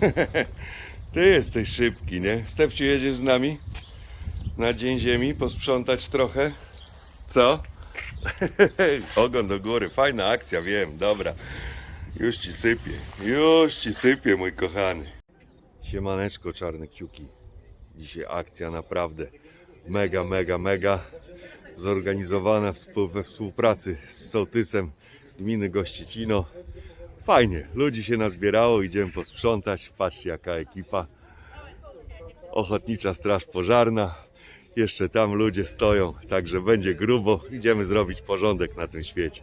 Ty jesteś szybki, nie? Stefciu, jedziesz z nami? Na Dzień Ziemi posprzątać trochę? Co? Ogon do góry, fajna akcja, wiem, dobra. Już ci sypie, już ci sypie, mój kochany. Siemaneczko, czarne kciuki. Dzisiaj akcja naprawdę mega, mega, mega zorganizowana we współpracy z sołtysem gminy Gościcino. Fajnie, ludzi się nazbierało, idziemy posprzątać. Patrzcie jaka ekipa. Ochotnicza Straż Pożarna. Jeszcze tam ludzie stoją, także będzie grubo. Idziemy zrobić porządek na tym świecie.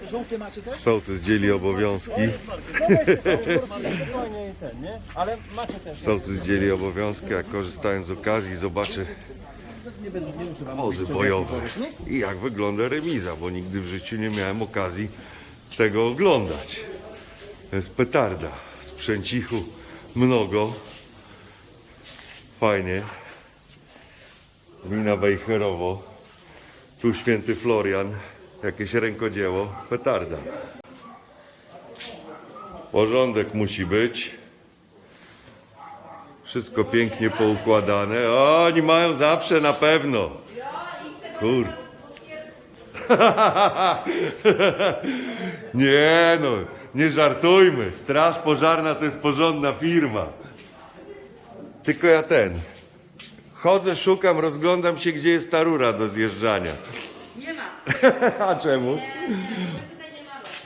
Ale żółty macie też? Sołtys dzieli obowiązki. Spokojnie ten, nie? Ale macie też. Sołtys dzieli obowiązki, a korzystając z okazji zobaczę Nie będę nie używam. wozy bojowe i jak wygląda remiza, bo nigdy w życiu nie miałem okazji tego oglądać. To jest petarda, sprzęcichu mnogo, fajnie. Gmina Wejherowo, tu święty Florian, jakieś rękodzieło, petarda. Porządek musi być. Wszystko pięknie poukładane. O, oni mają zawsze na pewno. Kur. nie no, nie żartujmy. Straż pożarna to jest porządna firma. Tylko ja ten. Chodzę, szukam, rozglądam się, gdzie jest ta rura do zjeżdżania. A czemu?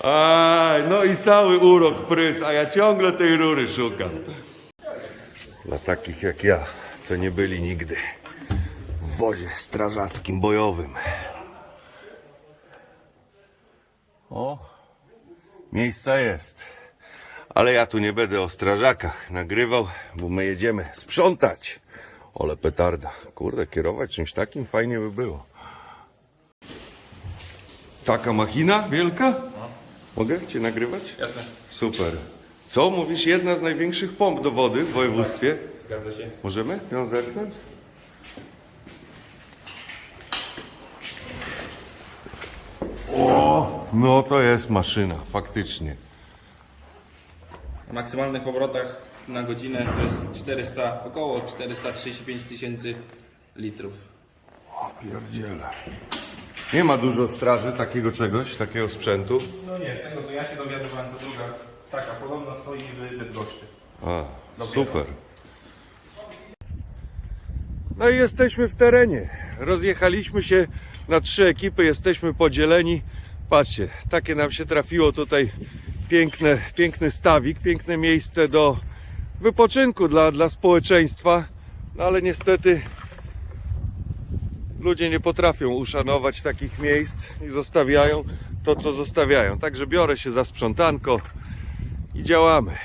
Aj, no i cały urok prys, a ja ciągle tej rury szukam. Dla takich jak ja, co nie byli nigdy w wozie strażackim bojowym. O, miejsca jest. Ale ja tu nie będę o strażakach nagrywał, bo my jedziemy sprzątać. Ole petarda. Kurde, kierować czymś takim fajnie by było. Taka machina wielka? Mogę cię nagrywać? Jasne, Super. Co mówisz? Jedna z największych pomp do wody w województwie. zgadza się. Możemy ją zerknąć? O, no to jest maszyna, faktycznie. Na maksymalnych obrotach na godzinę to jest 400, około 435 tysięcy litrów. O, pierdziele. Nie ma dużo straży takiego czegoś, takiego sprzętu. No nie, z tego co ja się dowiadywałem, to druga taka podobna stoi w Bydgoszczy. A, super. No i jesteśmy w terenie. Rozjechaliśmy się na trzy ekipy, jesteśmy podzieleni. Patrzcie, takie nam się trafiło tutaj piękne, piękny stawik, piękne miejsce do wypoczynku dla, dla społeczeństwa. No ale niestety ludzie nie potrafią uszanować takich miejsc i zostawiają to, co zostawiają. Także biorę się za sprzątanko i działamy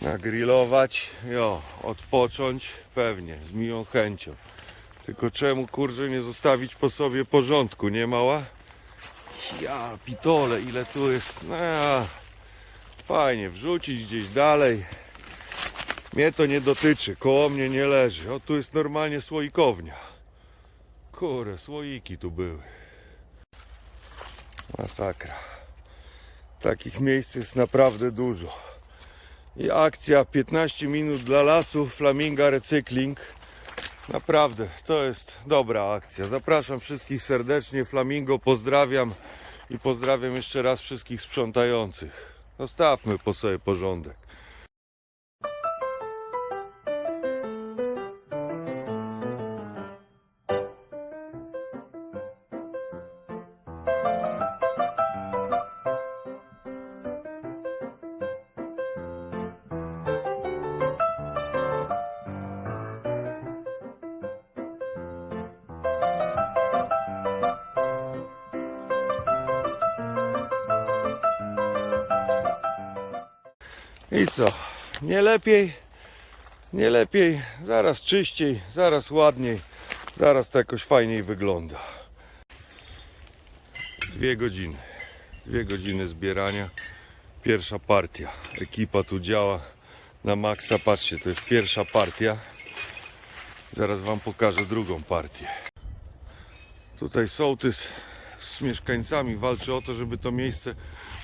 nagrillować, jo, odpocząć, pewnie, z miłą chęcią. Tylko czemu, kurczę, nie zostawić po sobie porządku, nie mała? Ja, pitole, ile tu jest, no fajnie, wrzucić gdzieś dalej. Mnie to nie dotyczy, koło mnie nie leży. O, tu jest normalnie słoikownia. Kurde, słoiki tu były. Masakra. Takich miejsc jest naprawdę dużo. I akcja 15 minut dla lasu Flaminga Recykling. Naprawdę, to jest dobra akcja. Zapraszam wszystkich serdecznie. Flamingo pozdrawiam i pozdrawiam jeszcze raz wszystkich sprzątających. Zostawmy po sobie porządek. I co? Nie lepiej? Nie lepiej? Zaraz czyściej, zaraz ładniej, zaraz to jakoś fajniej wygląda. Dwie godziny. Dwie godziny zbierania. Pierwsza partia. Ekipa tu działa na maksa. Patrzcie, to jest pierwsza partia. Zaraz wam pokażę drugą partię. Tutaj sołtys z mieszkańcami walczy o to, żeby to miejsce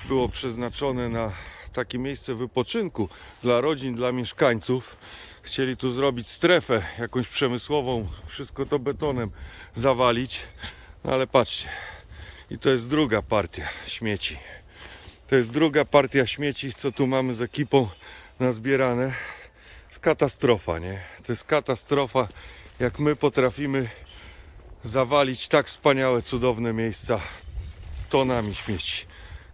było przeznaczone na takie miejsce wypoczynku dla rodzin, dla mieszkańców. Chcieli tu zrobić strefę jakąś przemysłową, wszystko to betonem zawalić. No ale patrzcie, i to jest druga partia śmieci. To jest druga partia śmieci, co tu mamy z ekipą nazbierane. jest katastrofa, nie? To jest katastrofa, jak my potrafimy zawalić tak wspaniałe, cudowne miejsca tonami śmieci.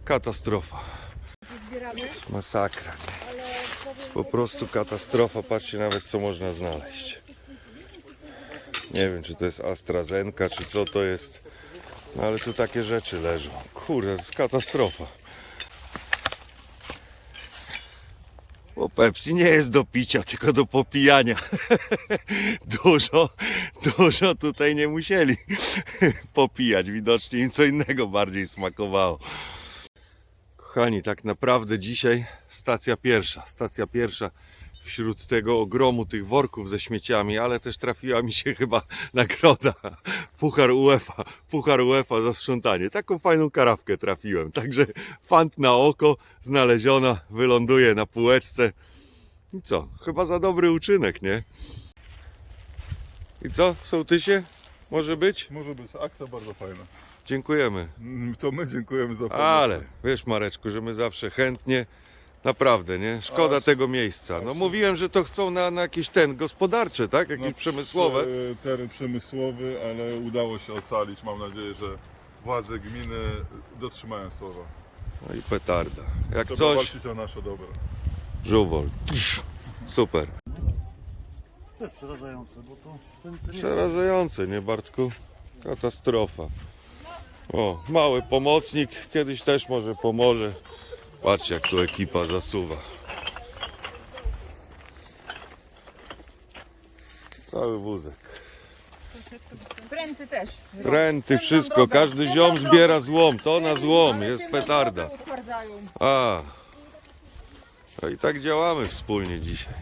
Katastrofa. Jest Masakra. Po prostu katastrofa. Patrzcie nawet co można znaleźć. Nie wiem czy to jest AstraZeneca, czy co to jest. No ale tu takie rzeczy leżą. Kurde, to jest katastrofa. Bo Pepsi nie jest do picia, tylko do popijania. dużo, dużo tutaj nie musieli popijać. Widocznie im co innego bardziej smakowało. Kochani, tak naprawdę dzisiaj stacja pierwsza. Stacja pierwsza wśród tego ogromu tych worków ze śmieciami, ale też trafiła mi się chyba nagroda. Puchar UEFA. Puchar UEFA za sprzątanie. Taką fajną karawkę trafiłem. Także fant na oko, znaleziona, wyląduje na półeczce. I co? Chyba za dobry uczynek, nie? I co? Sołtysie? Może być? Może być, akcja bardzo fajna. Dziękujemy. Mm, To my dziękujemy za pomoc. Ale wiesz Mareczku, że my zawsze chętnie, naprawdę, nie? Szkoda Aż- tego miejsca. No mówiłem, że to chcą na, na jakieś ten gospodarcze, tak? Jakieś No, przemysłowe. prze- Teren przemysłowy, ale udało się ocalić. Mam nadzieję, że władze gminy dotrzymają słowa. No i petarda. Jak Trzeba coś, walczyć o nasze dobro. żuwol. Super. To jest przerażające, bo to ten, ten Przerażające, nie Bartku? Katastrofa. O, mały pomocnik, kiedyś też może pomoże. Patrz jak tu ekipa zasuwa. Cały wózek. Pręty też. Renty, wszystko, każdy ziom zbiera złom, to na złom, jest petarda. Utwardzają. A, no i tak działamy wspólnie dzisiaj.